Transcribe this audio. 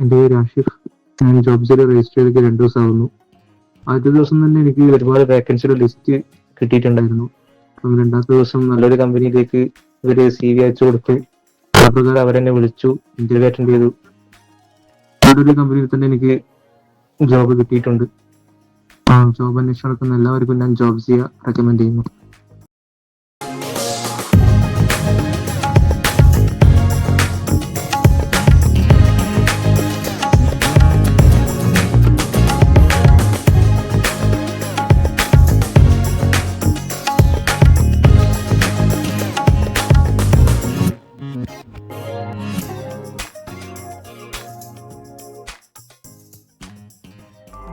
എന്റെ പേര് ആഷിഫ് ഞാൻ ജോബ്സിൽ രജിസ്റ്റർ ചെയ്തിട്ട് രണ്ട് ദിവസമാവുന്നു. ആദ്യ ദിവസം തന്നെ എനിക്ക് ഒരുപാട് വേക്കൻസിയുടെ ലിസ്റ്റ് കിട്ടിയിട്ടുണ്ടായിരുന്നു. അപ്പം രണ്ടാമത്തെ ദിവസം നല്ലൊരു കമ്പനിയിലേക്ക് ഇവർ സി വി അയച്ചു കൊടുത്തു. ആ പ്രകാരം അവരെന്നെ വിളിച്ചു ഇന്റർവ്യൂ അറ്റൻഡ് ചെയ്തു. ഒരു കമ്പനിയിൽ തന്നെ എനിക്ക് ജോബ് കിട്ടിയിട്ടുണ്ട്. ജോബ് അന്വേഷണം നടക്കുന്ന എല്ലാവർക്കും ഞാൻ ജോബ് ചെയ്യാൻ റെക്കമെൻഡ് ചെയ്യുന്നു.